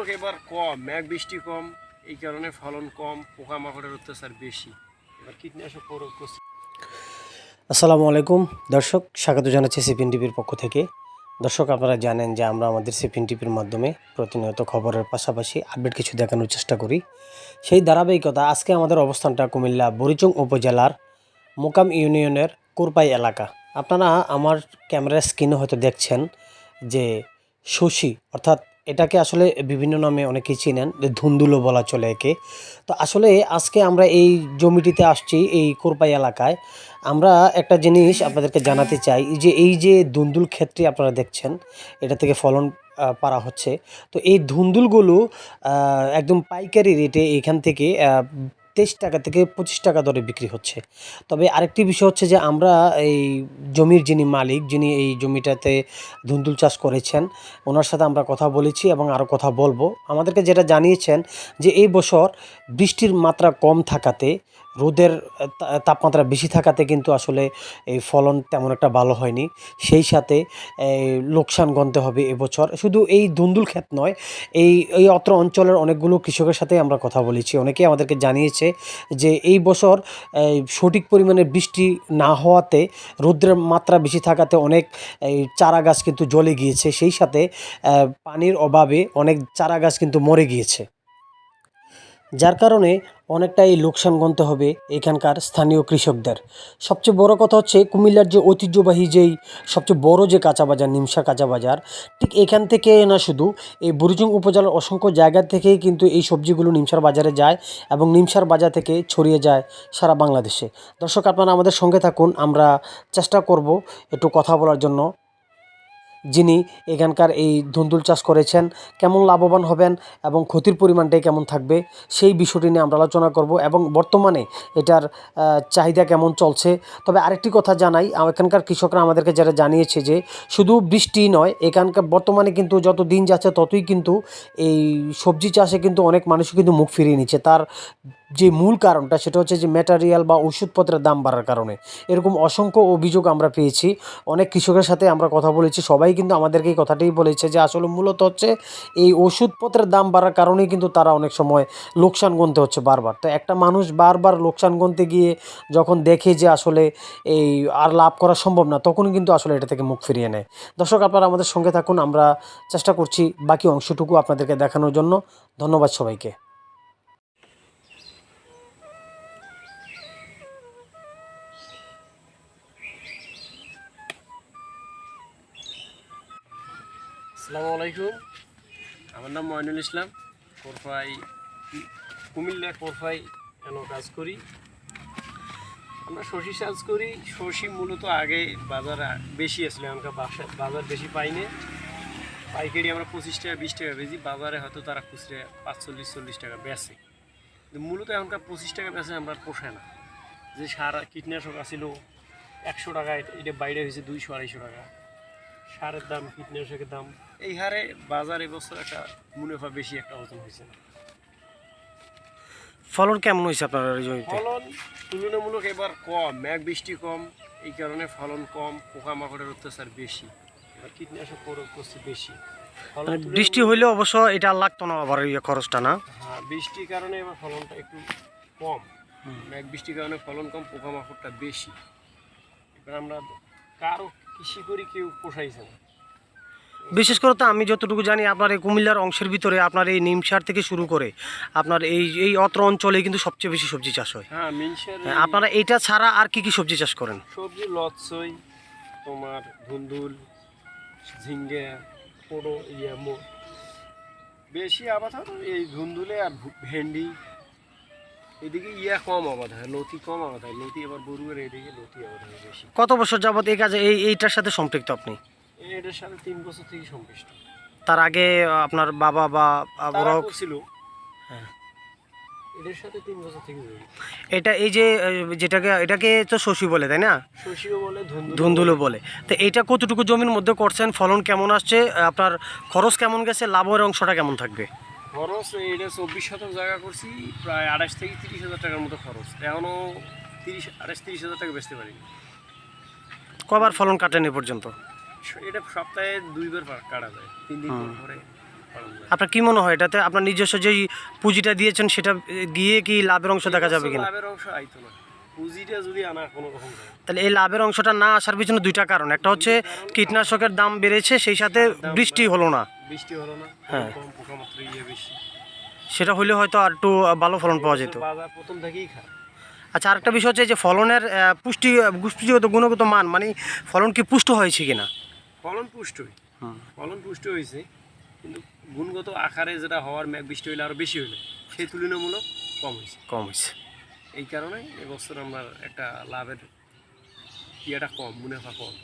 তুলনামূলক এবার কম, মেঘ বৃষ্টি কম, এই কারণে ফলন কম, পোকামাকড়ের অত্যাচার বেশি। এবার কীটনাশক প্রয়োগ করছি। আসসালামু আলাইকুম। দর্শক, স্বাগত জানাচ্ছি সিপিন টিভির পক্ষ থেকে। দর্শক, আপনারা জানেন যে আমরা আমাদের সিপিন টিভির মাধ্যমে প্রতিনিয়ত খবরের পাশাপাশি আপডেট কিছু দেখানোর চেষ্টা করি। সেই ধারাবাহিকতা, আজকে আমাদের অবস্থানটা কুমিল্লা বরিচং উপজেলার মোকাম ইউনিয়নের কোরপাই এলাকা। আপনারা আমার ক্যামেরার স্ক্রিনে হয়তো দেখছেন যে শশী, অর্থাৎ এটাকে আসলে বিভিন্ন নামে অনেকেই চিনেন ধুন্দুলো বলা চলে একে। তো আসলে আজকে আমরা এই জমিটিতে আসছি, এই কোরপাই এলাকায়। আমরা একটা জিনিস আপনাদেরকে জানাতে চাই, যে এই যে ধুন্দুল ক্ষেত্রে আপনারা দেখছেন, এটা থেকে ফলন পারা হচ্ছে। তো এই ধুন্দুলগুলো একদম পাইকারি রেটে এখান থেকে তেইশ টাকা থেকে পঁচিশ টাকা দরে বিক্রি হচ্ছে। তবে আরেকটি বিষয় হচ্ছে যে আমরা এই জমির যিনি মালিক, যিনি এই জমিটাতে ধুন্দুল চাষ করেছেন, ওনার সাথে আমরা কথা বলেছি এবং আরও কথা বলব। আমাদেরকে যেটা জানিয়েছেন যে এই বছর বৃষ্টির মাত্রা কম থাকাতে, রোদের তাপমাত্রা বেশি থাকাতে কিন্তু আসলে এই ফলন তেমন একটা ভালো হয়নি। সেই সাথে লোকসান গণতে হবে এবছর। শুধু এই ধুন্দুল ক্ষেত নয়, এই এই অত্র অঞ্চলের অনেকগুলো কৃষকের সাথে আমরা কথা বলেছি। অনেকে আমাদেরকে জানিয়েছে যে এই বছর সঠিক পরিমাণে বৃষ্টি না হওয়াতে, রৌদ্রের মাত্রা বেশি থাকাতে অনেক চারা গাছ কিন্তু জ্বলে গিয়েছে। সেই সাথে পানির অভাবে অনেক চারা গাছ কিন্তু মরে গিয়েছে। যার কারণে অনেকটাই লোকসান গুনতে হবে এখানকার স্থানীয় কৃষকদের। সবচেয়ে বড় কথা হচ্ছে কুমিল্লার যে ঐতিহ্যবাহী যেই সবচেয়ে বড় যে কাঁচা বাজার, নিমসা কাঁচা বাজার, ঠিক এখান থেকে না শুধু এই বুড়িচং উপজেলার অসংখ্য জায়গা থেকেই কিন্তু এই সবজিগুলো নিমসার বাজারে যায় এবং নিমসার বাজার থেকে ছড়িয়ে যায় সারা বাংলাদেশে। দর্শক, আপনারা আমাদের সঙ্গে থাকুন, আমরা চেষ্টা করব একটু কথা বলার জন্য। যিনি এখানকার এই ধুন্দুল চাষ করেছেন, কেমন লাভবান হবেন এবং ক্ষতির পরিমাণটাই কেমন থাকবে, সেই বিষয়টি নিয়ে আমরা আলোচনা করব এবং বর্তমানে এটার চাহিদা কেমন চলছে। তবে আরেকটি কথা জানাই এখানকার কৃষকরা আমাদেরকে যারা জানিয়েছে যে শুধু বৃষ্টি নয়, এখানকার বর্তমানে কিন্তু যত দিন যাচ্ছে ততই কিন্তু এই সবজি চাষে কিন্তু অনেক মানুষ কিন্তু মুখ ফিরিয়ে নিচ্ছে। তার যে মূল কারণটা সেটা হচ্ছে যে ম্যাটারিয়াল বা ওষুধপত্রের দাম বাড়ার কারণে। এরকম অসংখ্য অভিযোগ আমরা পেয়েছি। অনেক কৃষকের সাথে আমরা কথা বলেছি। সবাই কিন্তু আমাদেরকে এই কথাটাই বলেছে যে আসলে মূলত হচ্ছে এই ওষুধপত্রের দাম বাড়ার কারণেই কিন্তু তারা অনেক সময় লোকসান গুনতে হচ্ছে বারবার। তো একটা মানুষ বারবার লোকসান গুনতে গিয়ে যখন দেখে যে আসলে এই আর লাভ করা সম্ভব না, তখন কিন্তু আসলে এটা থেকে মুখ ফিরিয়ে নেয়। দর্শক, আপনারা আমাদের সঙ্গে থাকুন। আমরা চেষ্টা করছি বাকি অংশটুকু আপনাদেরকে দেখানোর জন্য। ধন্যবাদ সবাইকে। আসসালামু আলাইকুম। আমার নাম ময়নুল ইসলাম। কোরফাই কুমিল্লা কোরফাই কেন কাজ করি? আমরা শশী চাষ করি। শশী মূলত আগে বাজার বেশি আসলে বাসা বাজার বেশি পাইনি পাইকারি আমরা পঁচিশ টাকা বিশ টাকা বেশি বাজারে হয়তো তারা খুচরে পাঁচচল্লিশ চল্লিশ টাকা বেচে। কিন্তু মূলত এখনকার পঁচিশ টাকা বেচে আমরা পোষায় না। যে সার কীটনাশক আসিল একশো টাকা এটা বাইরে হয়েছে দুইশো আড়াইশো টাকা। সারের দাম কীটনাশকের দাম এই হারে বাজার এবছর একটা মুনাফা বেশি একটা অর্জন হয়েছে। না ফলন কেমন হয়েছে আপনার এই জমিতে? ফলন তুলনামূলক এবার কম মেঘ বৃষ্টি কম এই কারণে ফলন কম পোকামাকড়ের অত্যাচার বেশি। এবার কীটনাশক প্রয়োগ করছে বেশি। মানে বৃষ্টি হইলে অবশ্য এটা লাগতো না আবার খরচটা না? হ্যাঁ বৃষ্টির কারণে এবার ফলনটা একটু কম। মেঘ বৃষ্টির কারণে ফলন কম পোকামাকড়টা বেশি। এবার আমরা কারও কৃষি করি কেউ পোষাইছে না। বিশেষ করে তো আমি যতটুকু জানি আপনার এই কুমিল্লার অংশের ভিতরে আপনার এই নিমসার থেকে শুরু করে আপনার এই এই অত্র অঞ্চলে কিন্তু সবচেয়ে বেশি সবজি চাষ হয়। হ্যাঁ হ্যাঁ, আপনারা এইটা ছাড়া আর কি কি সবজি চাষ করেন? সবজি লচ্ছই তোমার ধুন্দুল ঝিঙ্গে পোড়ো ইয়ে মো। বেশি আবাদ হয় এই ধুন্দুলে আর ভেন্ডি। এদিকে ইয়া কম আবাদ হয় লতি কম আবাদ হয়। লতি আবার বরুয়ের এদিকে লতি আবাদ হয় বেশি। কত বছর যাবত এই কাজে এই এইটার সাথে সম্পৃক্ত আপনি? এটার সাথে তিন বছর থেকে সম্পৃষ্ট তার আগে আপনার বাবা বা ওরাও করছিল হ্যাঁ। এটার সাথে তিন বছর থেকে। এটা এই যে যেটাকে এটাকে তো শশী বলে তাই না? শশীও বলে ধুন্দুল ধুন্দুলো বলে। তো এইটা কতটুকু জমির মধ্যে করছেন? ফলন কেমন আসছে? আপনার খরচ কেমন গেছে? লাভের অংশটা কেমন থাকবে? খরচ এটা চব্বিশ শতক জায়গা করছি প্রায় আড়াইশ থেকে তিরিশ হাজার টাকার মতো খরচ। এখনও তিরিশ আড়াইশ তিরিশ হাজার টাকা বেচতে পারিনি। কবার ফলন কাটেন এ পর্যন্ত? এটা সপ্তাহে দুইবার কাটা যায়। তিন দিন পরে আপনার কি মনে হয় এটাতে? আপনার নিজস্ব যেই পুঁজিটা দিয়েছেন সেটা দিয়ে কি লাভের অংশ দেখা যাবে কিনা? লাভের অংশ আইতো না। পুঁজিটা যদি কোনো রকম তাহলে এই লাভের অংশটা না আসার পিছনে দুইটা কারণ। একটা হচ্ছে কীটনাশকের দাম বেড়েছে সেই সাথে বৃষ্টি হলো না। বৃষ্টি হলো না। হ্যাঁ। পোকামাত্রা ইয়ে বেশি। সেটা হলে হয়তো আর একটু ভালো ফলন পাওয়া যেত। প্রথম থেকেই খারাপ আচ্ছা আরেকটা বিষয় হচ্ছে যে ফলনের পুষ্টি পুষ্টিগত গুণগত মান মানে ফলন কি পুষ্ট হয়েছে কিনা? ফলন পুষ্টই। ফলন পুষ্ট হয়েছে কিন্তু গুণগত আকারে যেটা হওয়ার মেঘ বৃষ্টি হইলে আরও বেশি হইলে সেই তুলনামূলক কম হয়েছে কম হয়েছে এই কারণে এবছর আমরা একটা লাভের ইয়েটা কম মুনাফা কম।